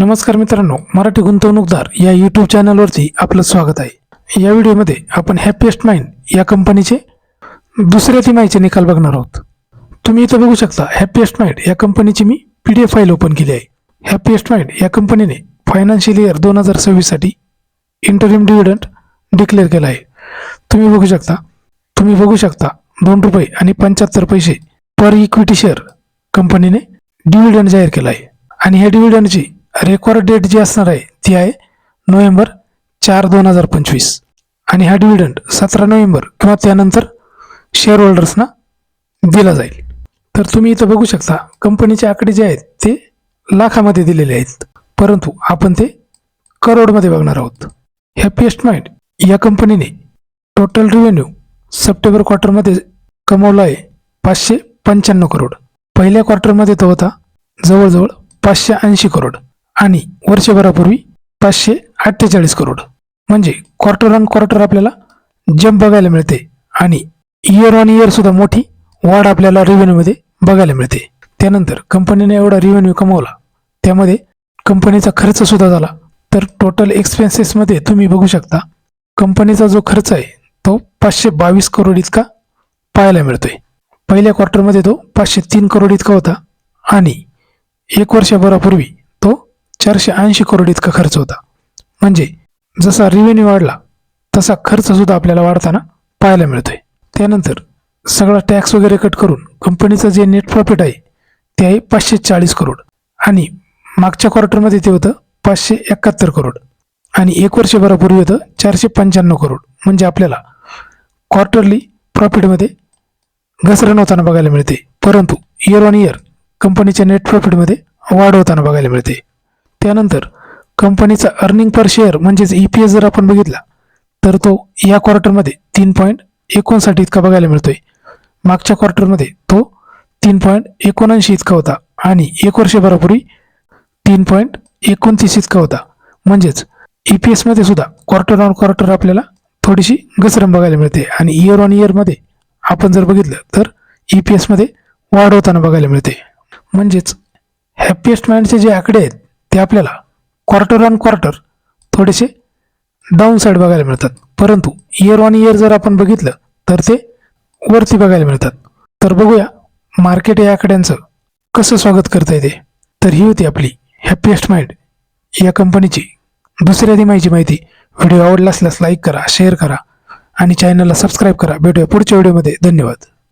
नमस्कार मित्रांनो मराठी गुंतवणूकदार या यूट्यूब चॅनलवरती आपलं स्वागत आहे. या व्हिडिओमध्ये आपण हॅपीएस्ट माइंड या कंपनीचे दुसऱ्या तिमाहीचे निकाल बघणार आहोत. तुम्ही इथं बघू शकता हॅपीएस्ट माइंड या कंपनीची मी P D F file open केली आहे. हॅपीएस्ट माइंड या कंपनीने फायनान्शियल इयर दोन हजार सव्वीससाठी इंटरिम डिव्हिडंट डिक्लेअर केला आहे. तुम्ही बघू शकता तुम्ही बघू शकता दोन रुपये आणि पंच्याहत्तर पैसे पर इक्विटी शेअर कंपनीने डिव्हिडंड जाहीर केला आहे. आणि ह्या डिव्हिडंडची रेकॉर्ड डेट जी असणार आहे ती आहे नोव्हेंबर चार दोन हजार पंचवीस. आणि हा डिव्हिडंड सतरा नोव्हेंबर किंवा त्यानंतर शेअर होल्डर्सना दिला जाईल. तर तुम्ही इथं बघू शकता कंपनीचे आकडे जे आहेत ते लाखामध्ये दिलेले आहेत. परंतु आपण ते करोडमध्ये बघणार आहोत. हॅपीएस्ट माइंड या कंपनीने टोटल रेव्हेन्यू सप्टेंबर क्वार्टरमध्ये कमवला आहे पाचशे पंच्याण्णव करोड. पहिल्या क्वार्टरमध्ये तो होता जवळजवळ पाचशे ऐंशी करोड. आणि वर्षभरापूर्वी पाचशे अठ्ठेचाळीस करोड. म्हणजे क्वार्टर ऑन क्वार्टर आपल्याला जंप बघायला मिळते आणि इयर ऑन इयर सुद्धा मोठी वाढ आपल्याला रेव्हेन्यूमध्ये बघायला मिळते. त्यानंतर कंपनीने एवढा रेव्हेन्यू कमवला त्यामध्ये कंपनीचा खर्च सुद्धा झाला. तर टोटल एक्सपेन्सेसमध्ये तुम्ही बघू शकता कंपनीचा जो खर्च आहे तो पाचशे बावीस करोड इतका पाहायला मिळतोय. पहिल्या क्वार्टरमध्ये तो पाचशे तीन करोड इतका होता आणि एक वर्षभरापूर्वी चारशे ऐंशी करोड इतका खर्च होता. म्हणजे जसा रेव्हेन्यू वाढला तसा खर्चसुद्धा आपल्याला वाढताना पाहायला मिळतोय. त्यानंतर सगळा टॅक्स वगैरे कट करून कंपनीचं जे नेट प्रॉफिट आहे ते आहे पाचशे चाळीस करोड. आणि मागच्या क्वार्टरमध्ये ते होतं पाचशे एकाहत्तर करोड. आणि एक वर्षभरापूर्वी होतं चारशे पंच्याण्णव करोड. म्हणजे आपल्याला क्वार्टरली प्रॉफिटमध्ये घसरण होताना बघायला मिळते. परंतु इयर ऑन इयर कंपनीच्या नेट प्रॉफिटमध्ये वाढ होताना बघायला मिळते. त्यानंतर कंपनीचा अर्निंग पर शेअर म्हणजेच ई पी एस जर आपण बघितला तर तो या क्वार्टरमध्ये तीन पॉईंट एकोणसाठी इतका बघायला मिळतोय. मागच्या क्वार्टरमध्ये तो तीन पॉईंट एकोणऐंशी इतका होता आणि एक वर्षभरापूर्वी तीन पॉईंट एकोणतीस इतका होता. म्हणजेच ई पी एसमध्ये सुद्धा क्वार्टर ऑन क्वार्टर आपल्याला थोडीशी घसरण बघायला मिळते आणि इयर ऑन इयरमध्ये आपण जर बघितलं तर ई पी एसमध्ये वाढ होताना बघायला मिळते. म्हणजेच हॅपीएस्ट माइंडचे जे आकडे आहेत ते आपल्याला क्वार्टर ऑन क्वार्टर थोडेसे डाऊन साईड बघायला मिळतात. परंतु इयर ऑन इयर जर आपण बघितलं तर ते वरती बघायला मिळतात. तर बघूया मार्केट या आकड्यांचं कसं स्वागत करता येते. तर ही होती आपली हॅपीएस्ट माइंड या कंपनीची दुसऱ्या दिमाईची माहिती. व्हिडिओ आवडला असल्यास लाईक करा शेअर करा आणि चॅनलला सबस्क्राईब करा. भेटूया पुढच्या व्हिडिओमध्ये धन्यवाद.